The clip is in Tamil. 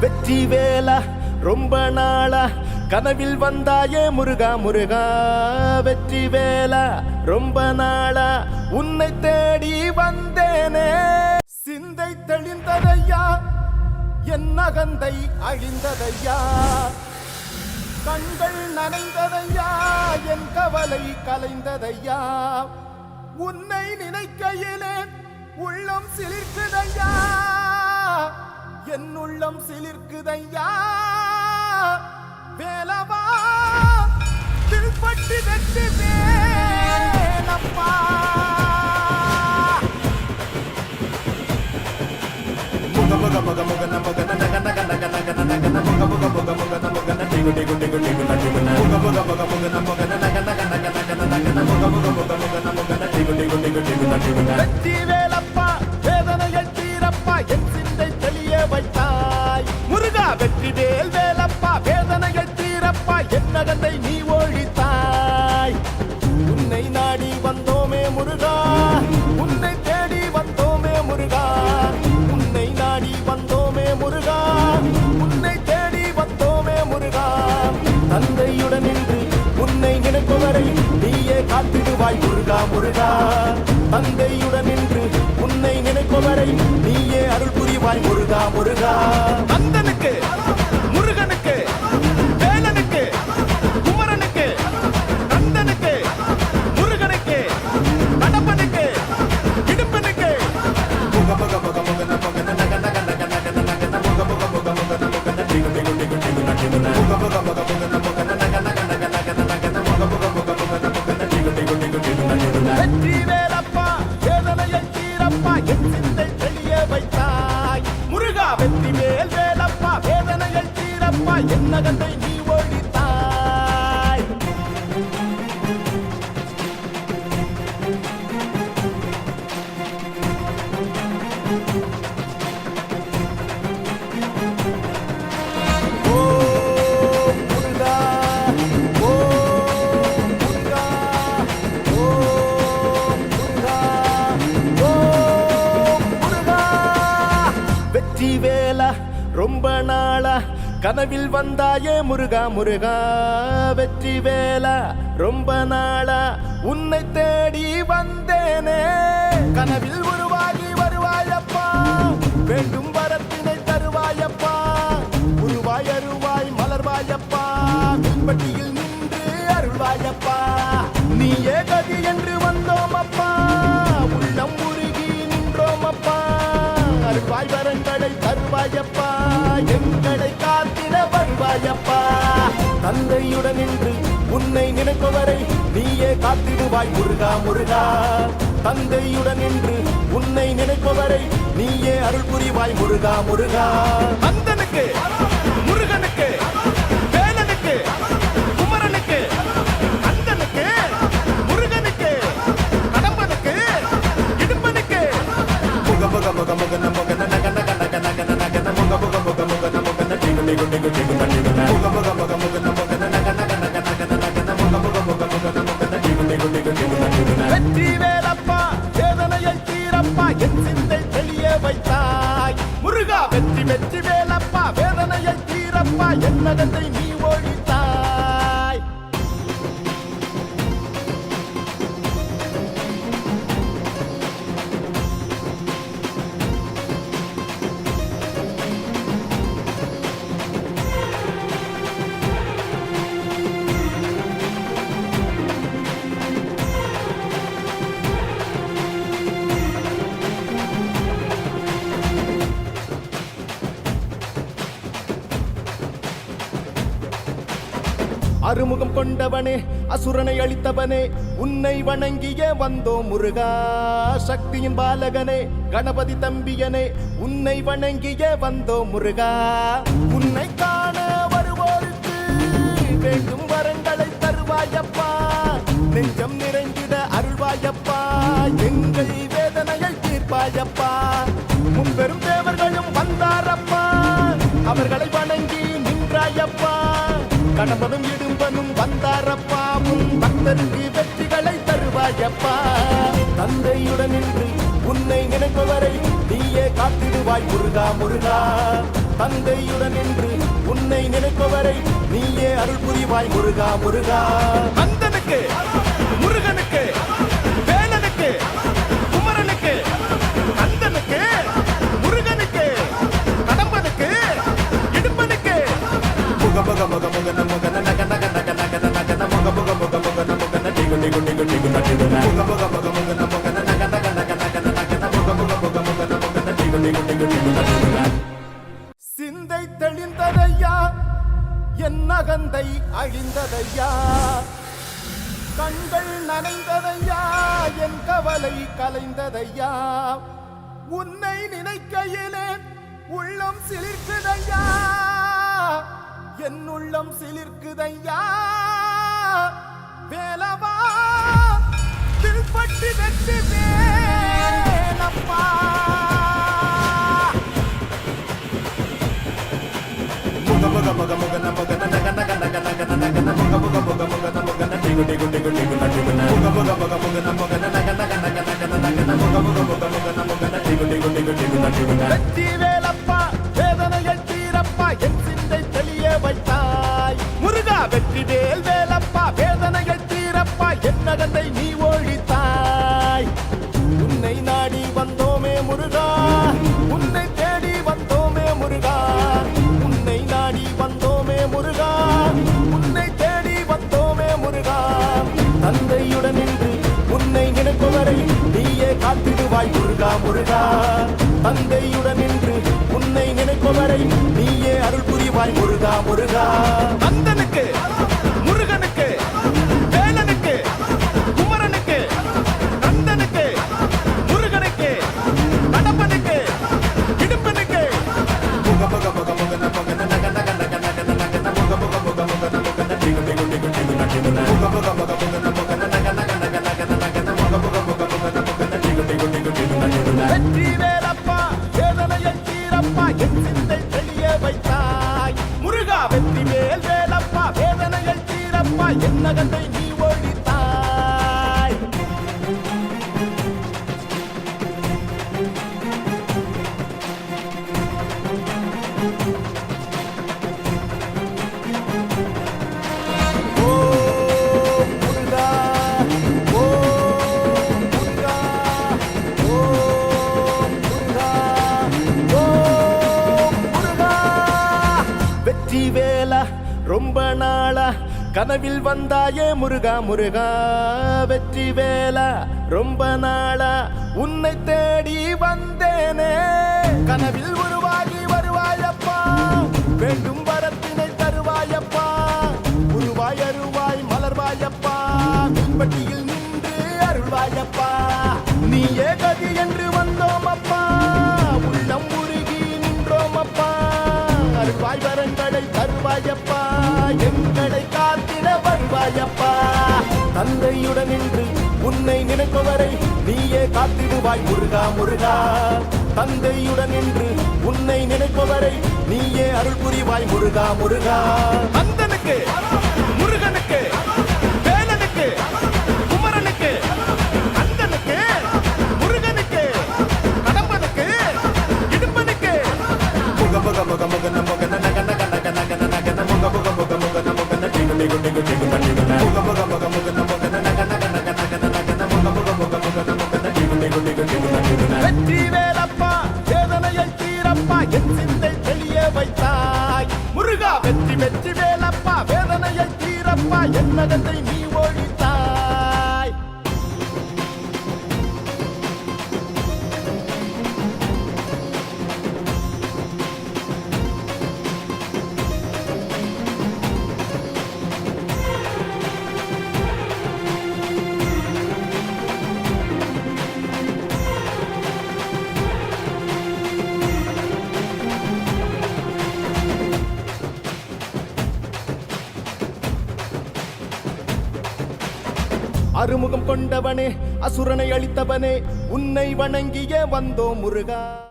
வெற்றி வேலா ரொம்ப நாளா கனவில் வந்தாயே முருகா முருகா. வெற்றி வேலா ரொம்ப நாளா உன்னை தேடி வந்தேனே. சிந்தை தெளிந்ததையா என் நகந்தை அழிந்ததையா. கண்கள் நனைந்ததையா என் கவலை கலைந்ததையா. உன்னை நினைக்கையிலே உள்ளம் சிலிர்க்குதையா என் உள்ளம் சிலிர்க்குதையா வேலவா திருப்பட்டி வெற்றி வேலப்பா முக முக முக முக நமக நக நக நக நக நக முக முக முக முக நமக நடிகு டிகு டிகு டிகு நடிகு முக முக முக முக நமக நக நக நக நக நக முக முக முக முக நமக நடிகு டிகு டிகு டிகு நடிகு ந முருகா வெற்றி வேல் வேலப்பா வேதனைகள் தீரப்பா என்ன நகத்தை நீ ஒழித்தாய். உன்னை நாடி வந்தோமே முருகா உன்னை தேடி வந்தோமே முருகா. உன்னை நாடி வந்தோமே முருகா உன்னை தேடி வந்தோமே முருகா. தந்தையுடன் நின்று உன்னை நினைக்கும் வரை நீயே காத்திடுவாய் முருகா முருகா. தந்தையுடன் நின்று உன்னை நினைப்பவரை நீயே அருள் புரிவாய் முருகா முருகா. கந்தனுக்கு வெற்றி வேலா ரொம்ப நாளா கனவில் வந்தாயே முருகா முருகா வெற்றி வேலா ரொம்ப நாளா உன்னை தேடி வந்தேனே. கனவில் உருவாகி வருவாயப்பா வேண்டும் வரத்தினை தருவாயப்பா உருவாய் அருவாய் மலர்வாயப்பா மின்பட்டியில் நின்று அருள்வாயப்பா. நீ ஏகதி என்று வந்தோம் அப்பா வருவாயப்பா. எங்களை காத்திட வருவாயப்பா. தந்தையுடன் நின்று உன்னை நினைப்பவரை நீயே காத்திடுவாய் முருகா முருகா. தந்தையுடன் நின்று உன்னை நினைப்பவரை நீயே அருள் புரிவாய் முருகா முருகா. கந்தனுக்கு முருகனுக்கு. வெற்றி வேலப்பா வேதனையை தீரப்பா என் நீ அறுமுகம் கொண்டவனே அசுரனை அழித்தவனே உன்னை வணங்கிய வந்தோம் முருகா சக்தியின் பாலகனே கணபதி தம்பியனே உன்னை வணங்கிய வந்தோம் முருகா. உன்னை காண வருவோருக்கு வேண்டும் வரங்களை தருவாயப்பா. நெஞ்சம் நிறைந்திட அருள்வாயப்பா. எங்கள் வேதனையை தீர்ப்பாயப்பா. முன்பெரும் தேவர்களும் வந்தாரப்பா. அவர்களை வணங்கி நின்றாயப்பா. கடம்பனும் இடும்பனும் வந்தாரப்பாவும் பக்தருக்கு வெற்றிகளை தருவாயப்பா. தந்தையுடன் நின்று உன்னை நினைப்பவரை நீயே காத்திடுவாய் முருகா முருகா. தந்தையுடன் நின்று உன்னை நினைப்பவரை நீயே அருள் புரிவாய் முருகா முருகா. அந்தனுக்கு சிந்தை தெளிந்ததையா? என் நகந்தை அழிந்ததையா? கண்கள் நனைந்ததையா? என் கவலை கலைந்ததையா? உன்னை நினைக்கையிலே உள்ளம் சிலிர்க்குதையா? என் உள்ளம் சிலிர்க்குதையா? வேலவா? தில்பட்டி வெற்றி வேலப்பா வெற்றி வேலப்பா வேதனைகள் தீரப்பா என் சிந்தை தெளிய வைத்தாய். முருகா வெற்றி வேல் வேலப்பா வேதனைகள் தீரப்பா என் நகத்தை நீ ஒழித்தாய். வாய் முருகா முருகா. தந்தையுடன் நின்று உன்னை நினைப்பவரை நீயே அருள் புரிவாய் முருகா முருகா. வெற்றி மேல் வேலப்பா வேதனைகள் தீரப்பா. என்ன கண்டை கனவில் வந்தாயே முருகா முருகா வெற்றி வேலா ரொம்ப நாளா உன்னை தேடி வந்தேனே. கனவில் உருவாகி வருவாயப்பா வேண்டும் வரத்தினை தருவாயப்பா. உருவாய் அருவாய் மலர்வாயப்பா பட்டியில் நின்று அருள்வாயப்பா. நீ ஏ கதி என் தந்தையுடன் நின்று உன்னை நினைப்பவரை நீயே காத்திடுவாய். முருகா முருகா தந்தையுடன் நின்று உன்னை நினைப்பவரை நீயே அருள் புரிவாய். முருகா முருகா அந்தனுக்கு அறுமுகம் கொண்டவனே அசுரனை அளித்தவனே உன்னை வணங்கிய வந்தோ முருகா.